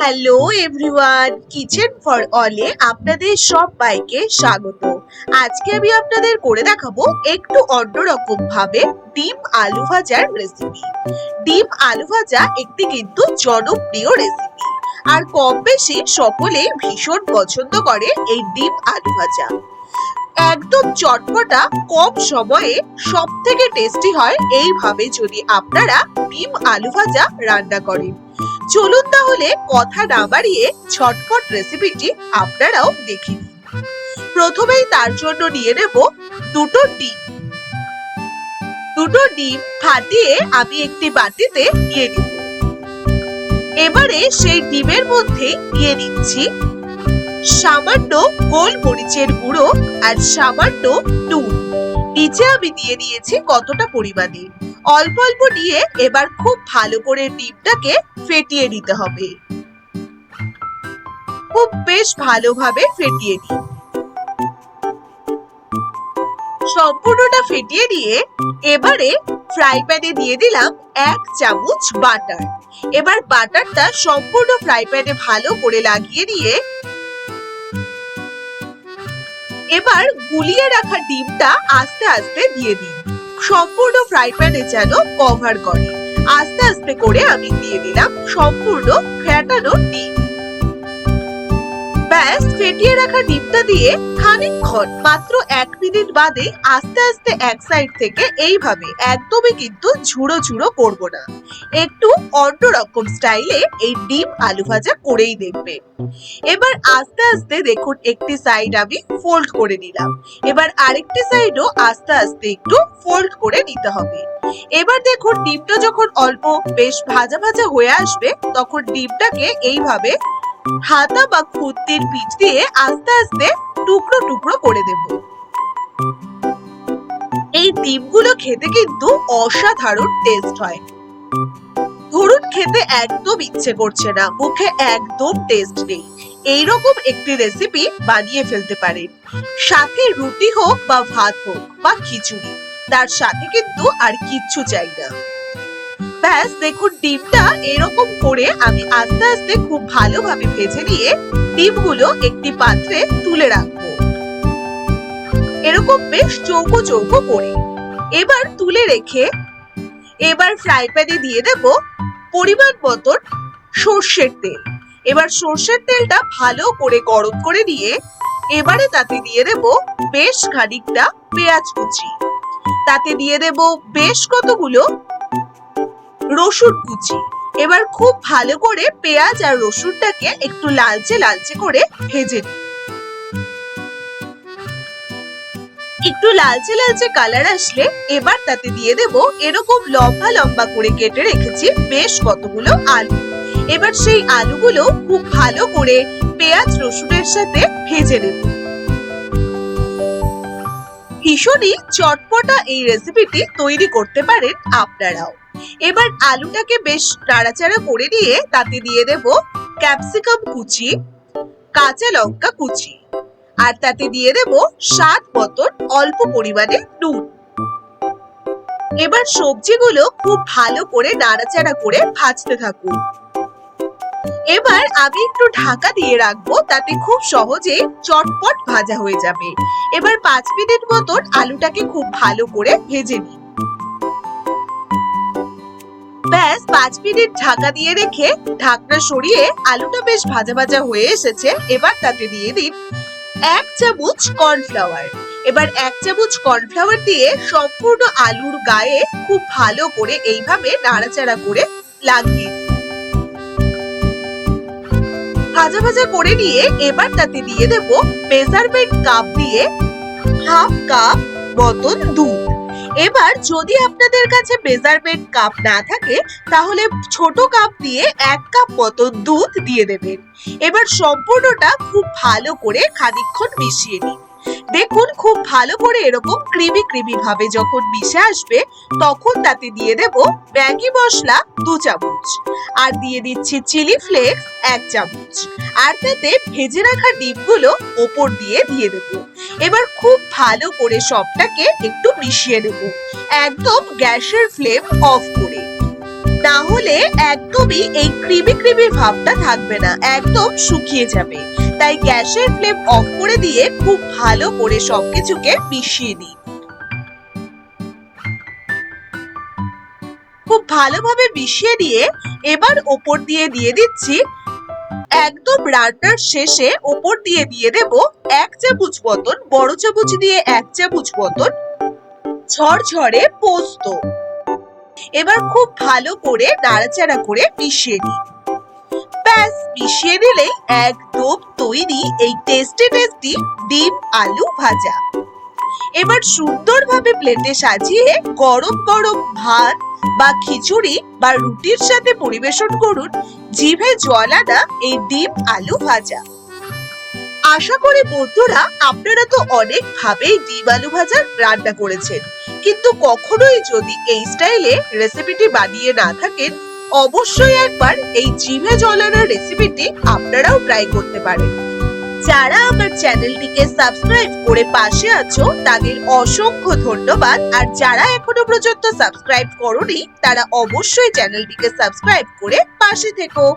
Hello everyone kitchen for অলে আপনাদের সবাইকে স্বাগত। আজকে আমি আপনাদের করে দেখাবো একটু অন্যরকম ভাবে ডিম আলু ভাজার রেসিপি ডিম আলু ভাজা একটি কিন্তু জনপ্রিয় রেসিপি আর কম বেশি সকলে ভীষণ পছন্দ করে এই ডিম আলু ভাজা। একদম চটপটা কম সময়ে সব থেকে টেস্টি হয়। এইভাবে যদি আপনারা ডিম আলু ভাজা রান্না করেন। চলুন তাহলে কথা না বাড়িয়ে ছটফট রেসিপিটি আপনারাও দেখে প্রথমেই তার জন্য নিয়ে নেব দুটো ডিম। দুটো ডিম ফাটিয়ে আমি একটি বাটিতে নিয়ে নিব এবারে সেই ডিমের মধ্যে দিয়ে নিচ্ছি সামান্য গোলমরিচের গুঁড়ো আর সামান্য নুন। নিচে আমি দিয়ে দিয়েছি কতটা পরিমাণে? অল্প অল্প নিয়ে এবার খুব ভালো করে ডিমটাকে ফেটিয়ে নিতে হবে। খুব বেশ ভালোভাবে ফেটিয়ে নিই সম্পূর্ণটা ফেটিয়ে নিয়ে এবারে ফ্রাই প্যানে দিয়ে দিলাম এক চামচ বাটার। এবার বাটারটা সম্পূর্ণ ফ্রাই প্যানে ভালো করে লাগিয়ে নিয়ে এবার গুলিয়ে রাখা ডিমটা আস্তে আস্তে দিয়ে দিন। সম্পূর্ণ ফ্রাই প্যানে যেন কভার করে। আস্তে আস্তে করে আমি দিয়ে দিলাম সম্পূর্ণ ফ্যাটানো ডিম। ব্যাস, ফেটিয়ে রাখা ডিমটা দিয়ে খানিকক্ষণ, মাত্র এক মিনিট বাদে আস্তে আস্তে এক সাইড থেকে এইভাবে, একদমই কিন্তু ঝুড়ো ঝুড়ো করব না। একটু অন্যরকম স্টাইলে এই ডিম আলু ভাজা করেই দেখবে। এবার আস্তে আস্তে দেখুন, একটি সাইড আমি ফোল্ড করে নিলাম। এবার আরেকটি সাইডও আস্তে আস্তে একটু ফোল্ড করে নিতে হবে। এবার দেখুন, ডিমটা যখন অল্প বেশ ভাজা ভাজা হয়ে আসবে, তখন ডিমটাকে এইভাবে হাতা বা খুন্তির পিঠ দিয়ে আস্তে আস্তে টুকরো টুকরো করে দেব। এই ডিমগুলো খেতে কিন্তু অসাধারণ টেস্ট হয়। ধরুন খেতে একদম ইচ্ছে করছে না, মুখে একদম টেস্ট নেই। এইরকম একটি রেসিপি বানিয়ে ফেলতে পারেন। সাথে রুটি হোক বা ভাত হোক বা খিচুড়ি, তার সাথে কিন্তু আর কিচ্ছু চাই না। ব্যাস, দেখুন, ডিমটা এরকম করে আমি আস্তে আস্তে খুব ভালোভাবে ভেজে নিয়ে ডিমগুলো একটি পাত্রে তুলে রাখব। এরকম বেশ চৌকো চৌকো করে। এবার তুলে রেখে এবার ফ্রাই প্যানে দিয়ে দেব পরিমাণ মতন সর্ষের তেল। এবার সর্ষের তেলটা ভালো করে গরম করে নিয়ে এবারে তাতে দিয়ে দেব বেশ খানিকটা পেঁয়াজ কুচি। তাতে দিয়ে দেব বেশ কতগুলো রসুন কুচি। এবার খুব ভালো করে পেঁয়াজ আর রসুনটাকে একটু লালচে লালচে করে ভেজে নিই। একটু লালচে লালচে কালার আসলে এবার তাতে দিয়ে দেব এরকম লম্বা লম্বা করে কেটে রেখেছি বেশ কতগুলো আলু। এবার সেই আলুগুলো খুব ভালো করে পেঁয়াজ, রসুনের সাথে ভেজে নেব। ভীষণই চটপটা এই রেসিপিটি তৈরি করতে পারেন আপনারাও। এবার আলুটাকে বেশ নাড়াচাড়া করে দিয়ে তাতে দিয়ে দেব ক্যাপসিকাম কুচি, কাঁচা লঙ্কা কুচি। আর তাতে দিয়ে দেব স্বাদ মতন অল্প পরিমাণে নুন। এবার সবজিগুলো খুব ভালো করে নাড়াচাড়া করে ভাজতে থাকুন। এবার আমি একটু ঢাকা দিয়ে রাখব, তাতে খুব সহজে চটপট ভাজা হয়ে যাবে। এবার পাঁচ মিনিট মতন আলুটাকে খুব ভালো করে ভেজে নিই ব্যাস, পাঁচ মিনিট ঢাকা দিয়ে রেখে ঢাকনা সরিয়ে আলুটা বেশ ভাজা ভাজা হয়ে এসেছে। এবার তাতে দিয়ে দিন এক চামচ কর্নফ্লাওয়ার। এবার এক চামচ কর্নফ্লাওয়ার দিয়ে সম্পূর্ণ আলুর গায়ে খুব ভালো করে এইভাবে নাড়াচাড়া করে লাগিয়ে ভাজা ভাজা করে নিয়ে এবার তাতে দিয়ে দেব মেজারমেন্ট কাপ দিয়ে হাফ কাপ মতন দুধ। এবার যদি আপনাদের কাছে মেজারমেন্ট কাপ না থাকে, তাহলে ছোট কাপ দিয়ে এক কাপ মতো দুধ দিয়ে দেবেন। এবার সম্পূর্ণটা খুব ভালো করে খানিক্ষণ মিশিয়ে নিন। দেখুন, খুব ভালো করে এরকম ক্রিমি ক্রিমি ভাবে যখন মিশে আসবে, তখন তাতে দিয়ে দেব ম্যাগি মশলা দু চামচ। আর দিয়ে দিচ্ছি চিলি ফ্লেক্স এক চামচ। আর তাতে ভেজে রাখা ডিমগুলো ওপর দিয়ে দিয়ে দেব। এবার খুব ভালো করে সবটাকে একটু মিশিয়ে নেব। একদম গ্যাসের ফ্লেম অফ করে। না হলে একদমই এই ক্রিমি ক্রিমি ভাবটা থাকবে না, একদম শুকিয়ে যাবে। তাই গ্যাসের ফ্লেম অফ করে দিয়ে খুব ভালো করে সবকিছুকে মিশিয়ে নিন খুব ভালোভাবে মিশিয়ে দিয়ে এবার ওপর দিয়ে দিয়ে দিচ্ছি। একদম রান্নার শেষে ওপর দিয়ে দিয়ে দেব এক চামচ মতন, বড় চামচ দিয়ে এক চামচ মতন ঝরঝরে পোস্ত। এবার খুব ভালো করে নাড়াচাড়া করে মিশিয়ে নিই। ব্যাস, মিশিয়ে নিলেই একদম তৈরি এই টেস্টি টেস্টি ডিম আলু ভাজা। এবার সুন্দরভাবে প্লেটে সাজিয়ে গরম গরম ভাত বা খিচুড়ি বা রুটির সাথে পরিবেশন করুন জিভে জল আনা এই ডিম আলু ভাজা। আশা করি বন্ধুরা, আপনারা তো অনেক ভাবেই ডিম আলু ভাজা রান্না করেছেন। কিন্তু কখনোই যদি এই স্টাইলে রেসিপিটি বানিয়ে না থাকেন অবশ্যই একবার এই জিভে জলানোর রেসিপিটি আপনারাও ট্রাই করতে পারেন। যারা আমার চ্যানেলটিকে সাবস্ক্রাইব করে পাশে আছো, তাদের অসংখ্য ধন্যবাদ। আর যারা এখনও পর্যন্ত সাবস্ক্রাইব করনি, তারা অবশ্যই চ্যানেলটিকে সাবস্ক্রাইব করে পাশে থেকো।